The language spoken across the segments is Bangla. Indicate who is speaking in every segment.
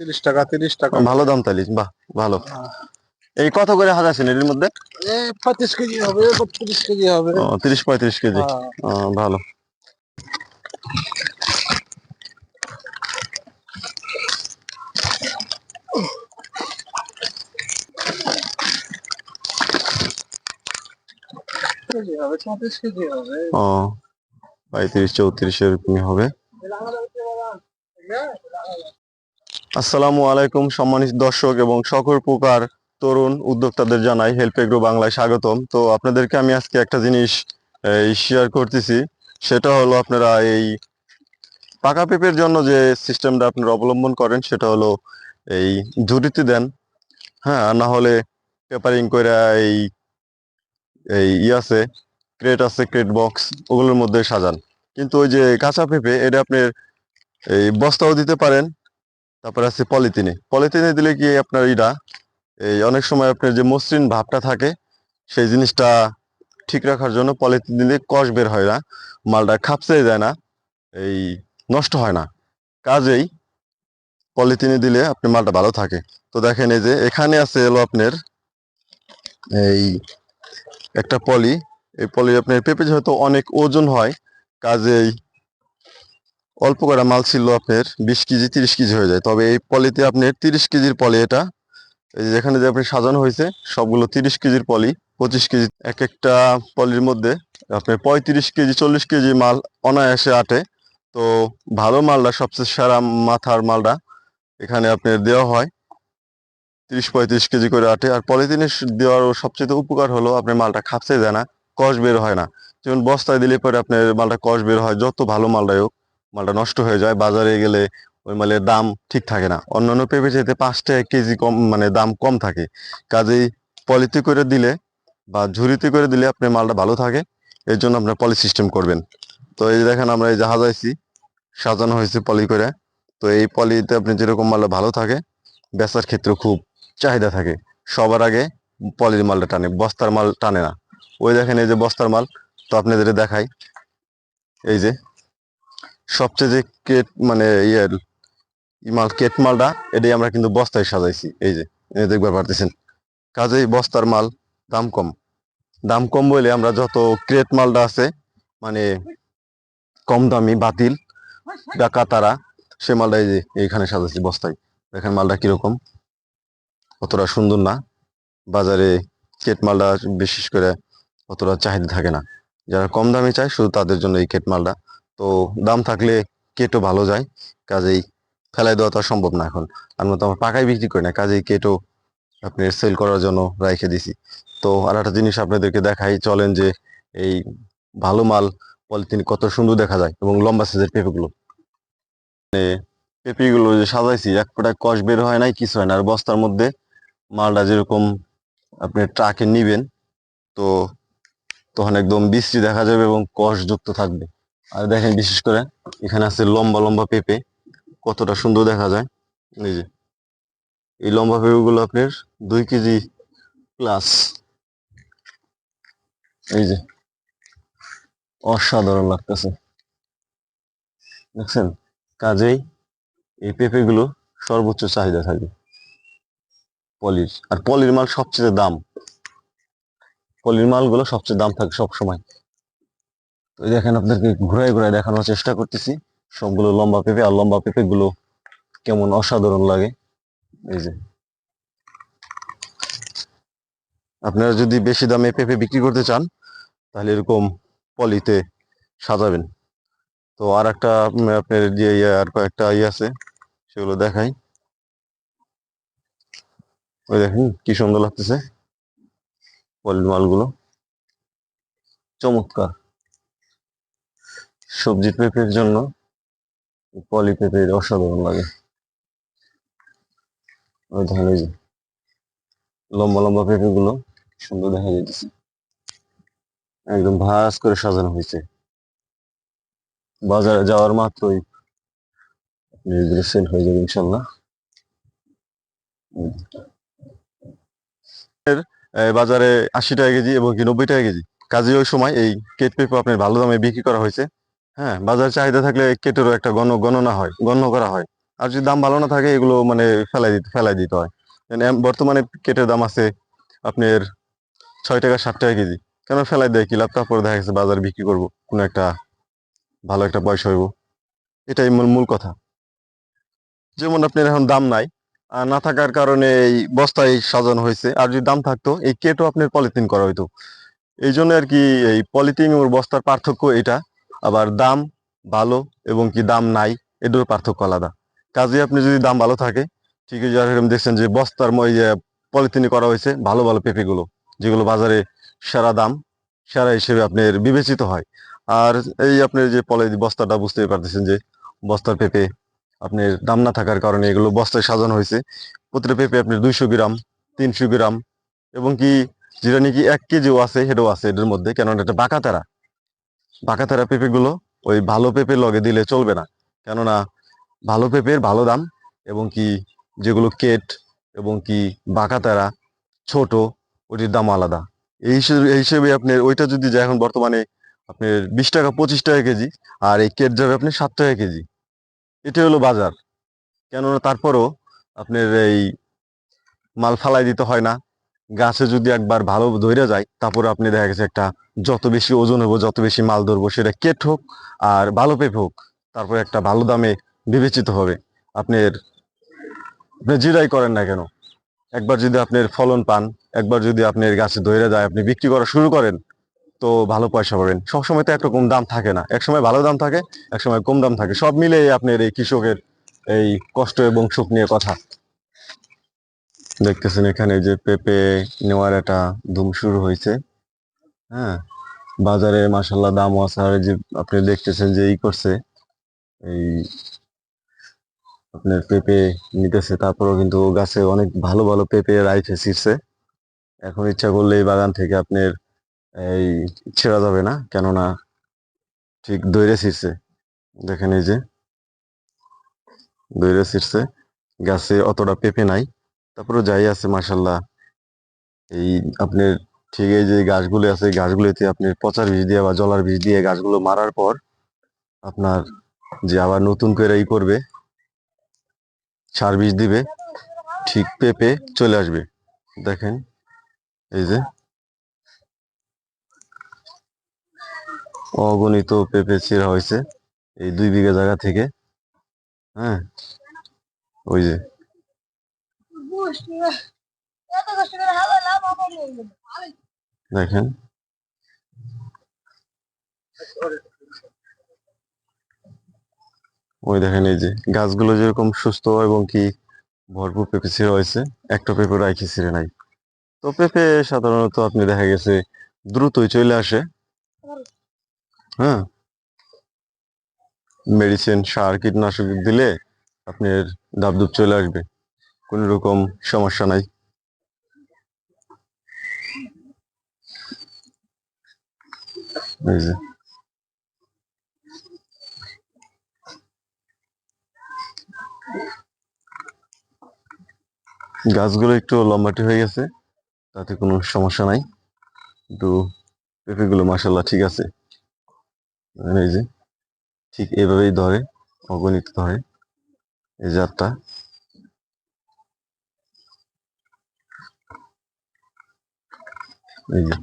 Speaker 1: তিরিশ টাকা তিরিশ টাকা।
Speaker 2: ভালো দাম তাইলে বাহ ভালো। এই কত করে হাজার এর মধ্যে?
Speaker 1: পঁচিশ কেজি হবে বত্রিশ কেজি হবে।
Speaker 2: তিরিশ পঁয়ত্রিশ কেজি।
Speaker 1: হ্যাঁ।
Speaker 2: ভালো। ও পঁয়ত্রিশ চৌত্রিশ এরকমই হবে। আসসালামু আলাইকুম, সম্মানিত দর্শক এবং সকল প্রকার তরুণ উদ্যোক্তাদের জানাই হেল্প এগ্রো বাংলায় স্বাগতম। তো আপনাদেরকে আমি আজকে একটা জিনিস শেয়ার করতেছি। সেটা হলো আপনারা এই পাকা পেঁপের জন্য যে সিস্টেমটা আপনারা অবলম্বন করেন, সেটা হলো এই ঝুড়িতে দেন হ্যাঁ না হলে পেপারিং করে এই এই ই আছে, ক্রেট আছে, ক্রেট বক্স, ওগুলোর মধ্যে সাজান। কিন্তু ওই যে কাঁচা পেঁপে, এটা আপনার এই বস্তাও দিতে পারেন তারপরে আছে পলিথিনে। পলিথিনে দিলে কি আপনার ইটা, এই অনেক সময় আপনার যে মসৃণ ভাবটা থাকে, সেই জিনিসটা ঠিক রাখার জন্য পলিথিন দিলে কষ বের হয় না, মালটা খাপসে যায় না, এই নষ্ট হয় না। কাজেই পলিথিনে দিলে আপনি মালটা ভালো থাকে। তো দেখেন এই যে এখানে আছে এলো আপনার এই একটা পলি, এই পলি আপনার পেঁপে হয়তো অনেক ওজন হয়, কাজেই অল্প করে মাল ছিল আপনার বিশ কেজি, তিরিশ কেজি হয়ে যায়। তবে এই পলিতে আপনার তিরিশ কেজির পলি এটা। এই যেখানে যে আপনি সাজানো হয়েছে, সবগুলো তিরিশ কেজির পলি, পঁচিশ কেজি। এক একটা পলির মধ্যে আপনার পঁয়ত্রিশ কেজি, চল্লিশ কেজি মাল অনায়াসে আটে। তো ভালো মালটা, সবচেয়ে সেরা মাথার মালটা এখানে আপনার দেওয়া হয়। তিরিশ, পঁয়ত্রিশ কেজি করে আটে। আর পলিথিনে দেওয়ার সবচেয়ে উপকার হলো, আপনার মালটা খাপসে যায় না, কষ বের হয় না। যেমন বস্তায় দিলে পরে আপনার মালটা কষ বের হয়, যত ভালো মালটাই হোক। মালটা নষ্ট হয়ে যায়, বাজারে গেলে ওই মালের দাম ঠিক থাকে না। অন্যান্য পেঁপে চাইতে পাঁচ টাকা কেজি কম মানে দাম কম থাকে। কাজেই পলিতে করে দিলে বা ঝুড়িতে করে দিলে আপনার মালটা ভালো থাকে, এর জন্য আপনার পলি সিস্টেম করবেন। তো এই দেখেন আমরা এই জাহাজ আইছি, সাজানো হয়েছে পলি করে। তো এই পলিতে আপনি যেরকম মালটা ভালো থাকে, বেচার ক্ষেত্রে খুব চাহিদা থাকে। সবার আগে পলির মালটা টানে, বস্তার মাল টানে না। ওই দেখেন এই যে বস্তার মাল, তো আপনাদের দেখাই। এই যে সবচেয়ে মানে ইয়ে ই মাল, কেট মালটা, এটাই আমরা কিন্তু বস্তায় সাজাইছি। এই যে দেখবার পারতেছেন। কাজেই বস্তার মাল দাম কম। দাম কম বলে আমরা যত ক্রেট মালটা আছে মানে কম দামি, বাতিল বা কাতারা, সে মালটা এই যে, এইখানে সাজাইছি বস্তায়। দেখেন মালটা কীরকম। অতটা সুন্দর না। বাজারে কেট মালটা বিশেষ করে অতটা চাহিদা থাকে না। যারা কম দামে চায়, শুধু তাদের জন্য এই কেট মালটা। তো দাম থাকলে কেটো ভালো যায়? কাজেই ফেলাই দেওয়া তো আর সম্ভব না এখন। আমরা তো আমার পাকাই বিক্রি করি না, কাজেই কেটও আপনি সেল করার জন্য রেখে দিছি। তো আর একটা জিনিস আপনাদেরকে দেখাই, চলেন যে এই ভালো মাল পলিথিন কত সুন্দর দেখা যায় এবং লম্বা সাইজের পেঁপেগুলো। মানে পেঁপেগুলো যে সাজাইছি, এক ফোঁটা কষ বের হয় নাই, কিছু হয় না। আর বস্তার মধ্যে মালটা যেরকম আপনি ট্রাকে নিবেন, তো তখন একদম বিশ্রী দেখা যাবে এবং কষযুক্ত থাকবে। আর দেখেন বিশেষ করে এখানে আছে লম্বা লম্বা পেঁপে। কতটা সুন্দর দেখা যায়। এই যে, এই লম্বা পেঁপেগুলো আপনার দুই কেজি প্লাস এই যে, অসাধারণ লাগতেছে। দেখছেন? কাজেই এই পেঁপেগুলো সর্বোচ্চ চাহিদা থাকে। পলির, আর পলির মাল সবচেয়ে দাম। পলির মালগুলো সবচেয়ে দাম থাকে সব সময় তো দেখেন আপনাদেরকে ঘুরাই ঘুরাই দেখানোর চেষ্টা করতেছি। সবগুলো লম্বা পেঁপে, আর লম্বা পেঁপে গুলো কেমন অসাধারণ লাগে। এই যে। আপনারা যদি বেশি দামে পেঁপে বিক্রি করতে চান, তাহলে এরকম পলিতে সাজাবেন। তো আর একটা আপনার যে ইয়ে আর কয়েকটা ইয়ে আছে, সেগুলো দেখাই। ওই দেখেন কি সুন্দর লাগতেছে। পলির মালগুলো। চমৎকার। সবজি পেঁপের জন্য পলি পেঁপে অসাধারণ লাগে। লম্বা লম্বা পেঁপে গুলো সুন্দর দেখা যাইতেছে। একদম ভাস করে সাজানো হয়েছে। বাজারে যাওয়ার মাত্রই এগুলো সেল হয়ে যাবে ইনশাল্লাহ। বাজারে আশি টাকা কেজি এবং কি নব্বই টাকা কেজি। কাজে ওই সময় এই কেট পেঁপে আপনার ভালো দামে বিক্রি করা হয়েছে। হ্যাঁ বাজার চাহিদা থাকলে কেটেরও একটা গণ, গণনা হয়, গণ্য করা হয়। আর যদি দাম ভালো না থাকে, এগুলো মানে ফেলাই দিতে ফেলাই দিতে হয়। মানে বর্তমানে কেটের দাম আছে আপনার ছয় টাকা সাত টাকা কেজি। কেন ফেলাই দেয় কি লাভ? তারপরে দেখা গেছে বাজারে বিক্রি করব, কোনো একটা ভালো একটা পয়সা হইব। এটাই মূল মূল কথা। যেমন আপনার এখন দাম নাই, আর না থাকার কারণে এই বস্তায় সাজানো হয়েছে। আর যদি দাম থাকতো, এই কেটও আপনার পলিথিন করা হইতো। এই জন্য আর কি এই পলিথিন ও বস্তার পার্থক্য এটা। আবার দাম ভালো এবং কি দাম নাই, এটার পার্থক্য আলাদা। কাজে আপনি যদি দাম ভালো থাকে, ঠিকই যারা এরকম দেখছেন যে বস্তার ইয়ে পলিথিনে করা হয়েছে ভালো ভালো পেঁপেগুলো, যেগুলো বাজারে সেরা দাম, সেরা হিসেবে আপনার বিবেচিত হয়। আর এই আপনার যে পলি বস্তাটা বুঝতেই পারতেছেন যে বস্তার পেঁপে আপনার দাম না থাকার কারণে এগুলো বস্তায় সাজানো হয়েছে। প্রতিটা পেঁপে আপনার দুইশো গ্রাম, তিনশো গ্রাম এবং কি, যেটা নাকি এক কেজিও আছে, সেটাও আছে এটার মধ্যে, কেননা এটা বাঁকাতারা বাঁকাতারা পেঁপেগুলো ওই ভালো পেঁপে লগে দিলে চলবে না। কেননা ভালো পেঁপের ভালো দাম এবং কি যেগুলো কেট এবং কি বাঁকাতারা ছোট, ওটির দাম আলাদা। এই হিসেবে এই হিসেবে আপনার ওইটা যদি যায়, এখন বর্তমানে আপনার বিশ টাকা, পঁচিশ টাকা কেজি আর এই কেট যাবে আপনি সাত টাকা কেজি। এটা হলো বাজার। কেননা তারপরও আপনার এই মাল ফালাই দিতে হয় না। গাছে যদি একবার ভালো ধরে যায়, তারপরে আপনি দেখা গেছে একটা যত বেশি ওজন হব, যত বেশি মাল ধরবো, সেটা কেট হোক আর ভালো পেপ হোক, তারপরে একটা ভালো দামে বিবেচিত হবে। আপনার আপনি যেটাই করেন না কেন? একবার যদি আপনার ফলন পান, একবার যদি আপনার গাছে ধরে যায়, আপনি বিক্রি করা শুরু করেন, তো ভালো পয়সা পাবেন। সবসময় তো একরকম দাম থাকে না। এক সময় ভালো দাম থাকে এক সময় কম দাম থাকে। সব মিলে আপনার এই কৃষকের এই কষ্ট এবং সুখ নিয়ে কথা। দেখতেছেন এখানে যে পেঁপে নেওয়ার একটা ধুম শুরু হয়েছে। হ্যাঁ বাজারে মাসাল্লাহ দামও আছে। আর যে আপনি দেখতেছেন যে ই করছে, এই আপনার পেঁপে নিতেছে, তারপরেও কিন্তু গাছে অনেক ভালো ভালো পেঁপে রাইখে ছিঁড়ছে। এখন ইচ্ছা করলে এই বাগান থেকে আপনার এই ছেঁড়া যাবে না, কেননা ঠিক দইরে ছিঁড়ছে। দেখেন এই যে দইরে ছিঁড়ছে, গাছে অতটা পেঁপে নাই। তারপরে যাই আছে মাসাল্লাহ এই আপনার ঠিক এই যে গাছগুলো আছে গাছগুলোতে আপনি পচার বীজ দিয়ে বা জলার বীজ দিয়ে গাছগুলো মারার পর আপনার যে আবার নতুন করে ই করবে, সার বীজ দিবে, ঠিক পেঁপে চলে আসবে। দেখেন, এই যে অগণিত পেঁপে ছেঁড়া হয়েছে এই দুই বিঘা জায়গা থেকে হ্যাঁ? ওই যে দেখেন। ওই দেখেন এই যে, গাছগুলো যেরকম সুস্থ এবং কি ভরপুর পেঁপে ছিঁড়ে হয়েছে একটা পেঁপে রাখি ছিঁড়ে নাই। তো পেঁপে সাধারণত আপনি দেখা গেছে দ্রুতই চলে আসে। হ্যাঁ। মেডিসিন সার, কীটনাশক দিলে আপনার দাবদুব চলে আসবে। কোনো রকম সমস্যা নাই। গাছগুলো একটু লম্বাটি হয়ে গেছে, তাতে কোনো সমস্যা নাই। কিন্তু পেঁপেগুলো মাসাল্লাহ ঠিক আছে। এই যে, ঠিক এভাবেই ধরে, অগণিত ধরে। এই জাতটা। এই যে।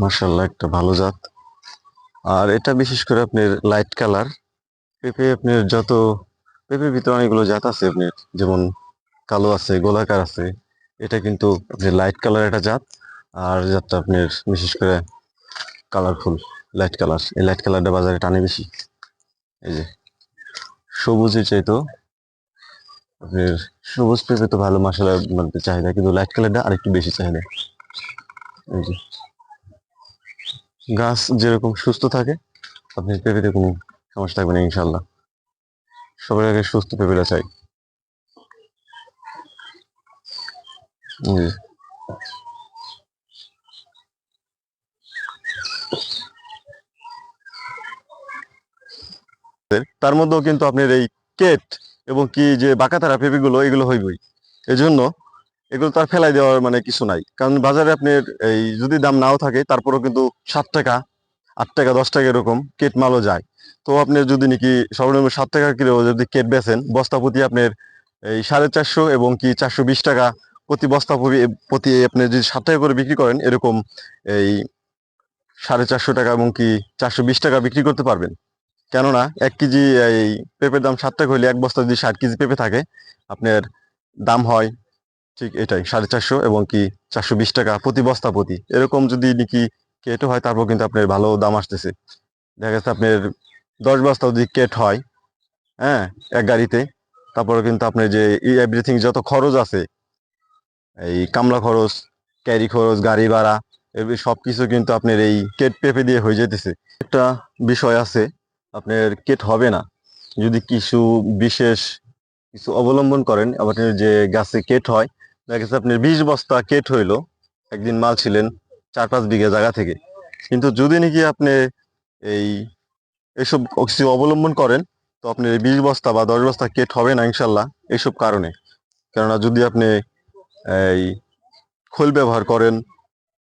Speaker 2: মার্শাল্লাহ একটা ভালো জাত। আর এটা বিশেষ করে আপনার লাইট কালার পেঁপে আপনার যত, পেঁপের ভিতরে অনেকগুলো জাত আছে আপনার, যেমন কালো আছে, গোলাকার আছে। এটা কিন্তু আপনার লাইট কালার একটা জাত। আর জাতটা আপনার বিশেষ করে কালারফুল লাইট কালার এই লাইট কালারটা বাজারে টানে বেশি। এই যে। সবুজের চাইতো। আপনার সবুজ পেঁপে তো ভালো মশলা মানে চাহিদা, কিন্তু লাইট কালারটা আরেকটু বেশি চাহিদা। এই যে, গাছ যেরকম সুস্থ থাকে আপনি পেঁপেতে কোনো সমস্যা থাকবে না ইনশাল্লাহ সবার আগে সুস্থ পেঁপেটা চাই। এই যে। তার মধ্যেও কিন্তু আপনার এই কেট এবং কি যে বাঁকাতারা পেঁপেগুলো এগুলো হইবই। এজন্য এগুলো তার ফেলাই দেওয়ার মানে কিছু নাই। কারণ বাজারে আপনার এই যদি দাম নাও থাকে, তারপরেও কিন্তু সাত টাকা, আট টাকা, দশ টাকা এরকম কেট মালও যায়। তো আপনি যদি নাকি সর্বনিম্ন সাত টাকা কিলো যদি কেট বেচেন, বস্তা প্রতি আপনার এই সাড়ে চারশো এবং কি চারশো বিশ টাকা প্রতি বস্তা প্রতি আপনি যদি সাত টাকা করে বিক্রি করেন, এরকম এই সাড়ে চারশো টাকা এবং কি চারশো বিশ টাকা বিক্রি করতে পারবেন। কেননা এক কেজি, এই পেঁপের দাম সাত টাকা হলে এক বস্তা যদি ষাট কেজি পেঁপে থাকে, আপনার দাম হয় ঠিক এটাই, সাড়ে চারশো এবং কি চারশো বিশ টাকা প্রতি বস্তা প্রতি। এরকম যদি নাকি কেটও হয়, তারপর কিন্তু আপনার ভালো দাম আসতেছে। দেখা যাচ্ছে আপনার দশ বস্তা যদি কেট হয় হ্যাঁ এক গাড়িতে, তারপরে কিন্তু আপনার যে এভরিথিং যত খরচ আছে, এই কামলা খরচ, ক্যারি খরচ, গাড়ি ভাড়া সব কিছু কিন্তু আপনার এই কেট পেপে দিয়ে হয়ে যেতেছে একটা বিষয় আছে আপনার কেট হবে না। যদি কিছু বিশেষ কিছু অবলম্বন করেন, আপনার যে গাছে কেট হয়, দেখা গেছে আপনার বিশ বস্তা কেট হইল, একদিন মাল ছিলেন চার পাঁচ বিঘা জায়গা থেকে। কিন্তু যদি নাকি আপনি এই এসব কিছু অবলম্বন করেন, তো আপনার বিশ বস্তা বা দশ বস্তা কেট হবে না ইনশাল্লাহ এইসব কারণে। কেননা যদি আপনি এই খোল ব্যবহার করেন,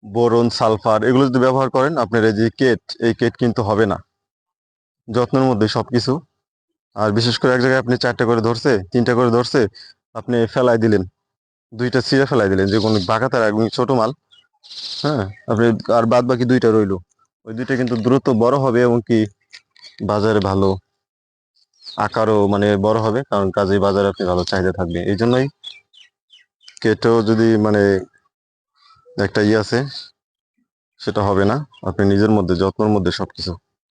Speaker 2: বোরন, সালফার, এগুলো যদি ব্যবহার করেন, আপনার এই যে কেট, এই কেট কিন্তু হবে না। যত্নের মধ্যে সব কিছু আর বিশেষ করে এক জায়গায় আপনি চারটা করে ধরছে, তিনটা করে ধরছে, আপনি ফেলাই দিলেন। দুইটা ছিঁড়ে ফেলাই দিলেন, যে কোনো বাঁকাতার একদম ছোট মাল। হ্যাঁ আপনি আর বাদ বাকি দুইটা রইল। ওই দুইটা কিন্তু দ্রুত বড় হবে এবং কি বাজারে ভালো আকারও মানে বড় হবে, কারণ কাজেই বাজারে আপনি ভালো চাহিদা থাকবে। এই জন্যই কেটেও যদি মানে একটা ইয়ে আছে, সেটা হবে না। আপনি নিজের মধ্যে, যত্নের মধ্যে সবকিছু।